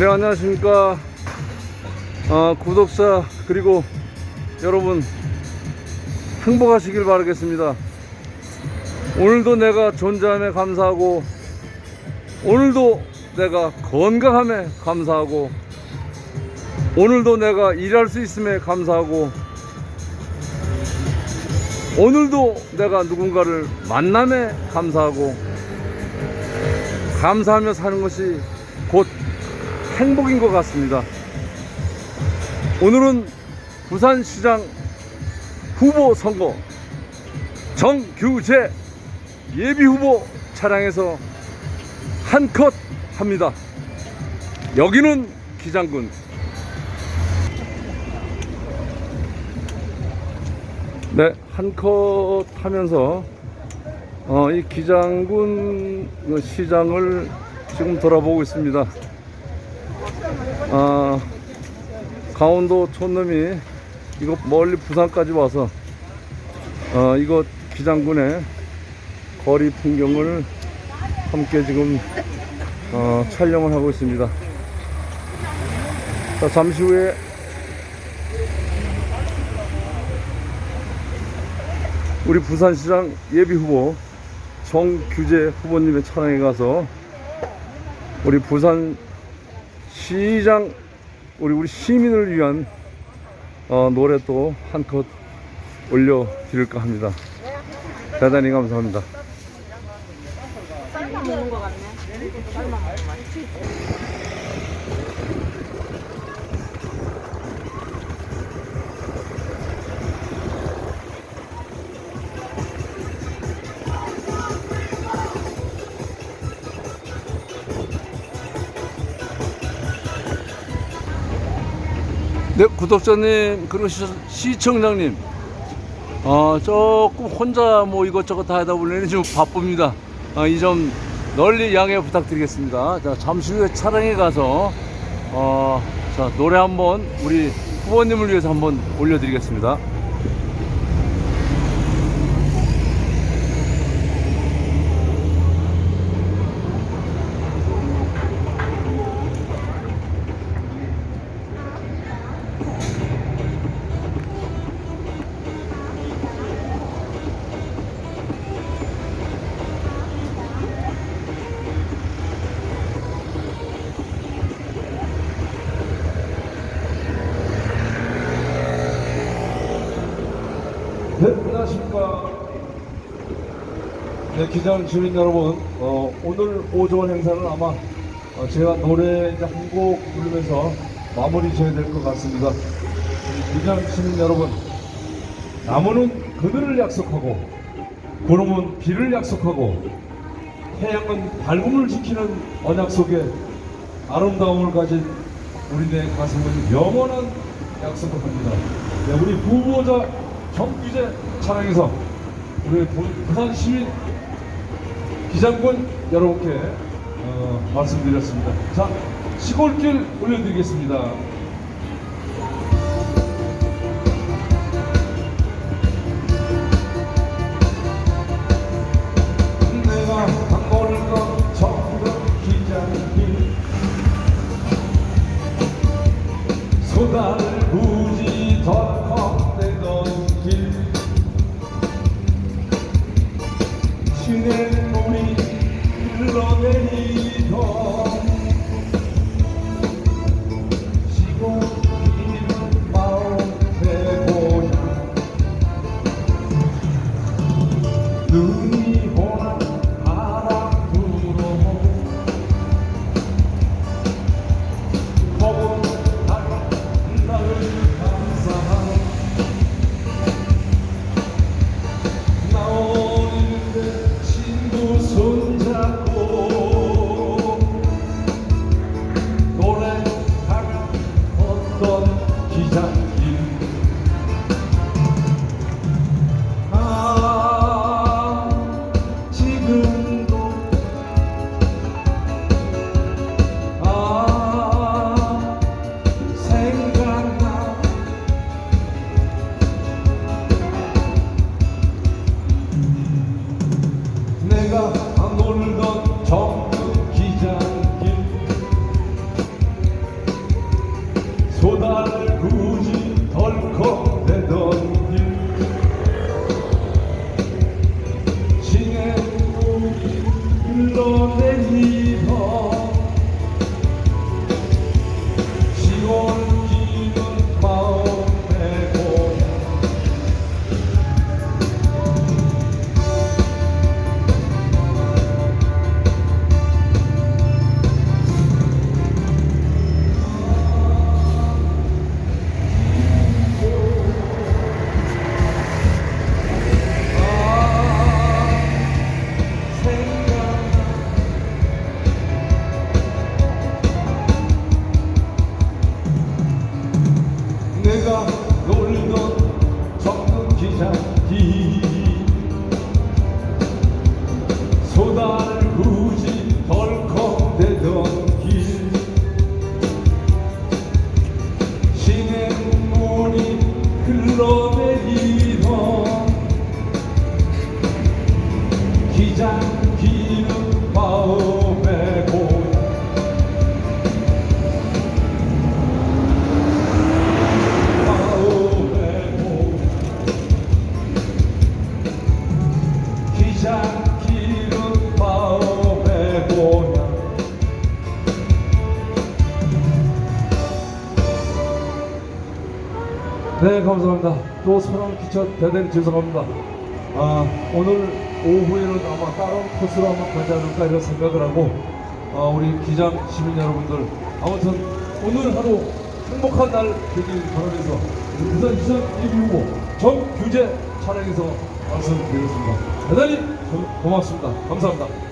네 안녕하십니까. 어, 구독자 그리고 여러분 행복하시길 바라겠습니다. 오늘도 내가 존재함에 감사하고 오늘도 내가 건강함에 감사하고 오늘도 내가 일할 수 있음에 감사하고 오늘도 내가 누군가를 만남에 감사하고 감사하며 사는 것이 곧 행복인 것 같습니다. 오늘은 부산시장 후보 선거 정규재 예비 후보 차량에서 한컷 합니다. 여기는 기장군. 네, 한컷 하면서 어, 이 기장군 시장을 지금 돌아보고 있습니다. 아, 강원도 촌놈이 이거 멀리 부산까지 와서 어, 이거 기장군의 거리 풍경을 함께 지금 어, 촬영을 하고 있습니다. 자, 잠시 후에 우리 부산시장 예비후보 정규재 후보님의 차량에 가서 우리 부산 시장 우리 우리 시민을 위한 어, 노래 또 한컷 올려 드릴까 합니다. 대단히 감사합니다. 네. 구독자님 그리고 시, 시청자님 어, 조금 혼자 뭐 이것저것 다 하다 보니 좀 바쁩니다. 어, 이점 널리 양해 부탁드리겠습니다. 자, 잠시 후에 차량에 가서 어, 자, 노래 한번 우리 후보님을 위해서 한번 올려드리겠습니다. 네, 안녕하십니까. 네, 기장 주민 여러분, 어, 오늘 오전 행사는 아마 어, 제가 노래 한 곡 부르면서 마무리 지어야 될 것 같습니다. 기장 주민 여러분, 나무는 그늘을 약속하고, 구름은 비를 약속하고, 태양은 밝음을 지키는 언약 속에 아름다움을 가진 우리네 가슴은 영원한 약속을 합니다. 네, 우리 후보자 정규재 차량에서 우리 부- 부산 시민 기장군 여러분께 어, 말씀드렸습니다. 자, 시골길 올려드리겠습니다. 막 놀던 적금 기자기 소다를 굳이 덜컥 대던 길 시냇물이 흘러 네 감사합니다. 또 소랑 끼쳐 대단히 죄송합니다. 아 오늘 오후에는 아마 다른 코스로 한번 가지 않을까 이런 생각을 하고 아, 우리 기장 시민 여러분들 아무튼 오늘 하루 행복한 날 되길 바라면서 부산 2019 정규제 차량에서 말씀드리겠습니다. 대단히 고- 고맙습니다. 감사합니다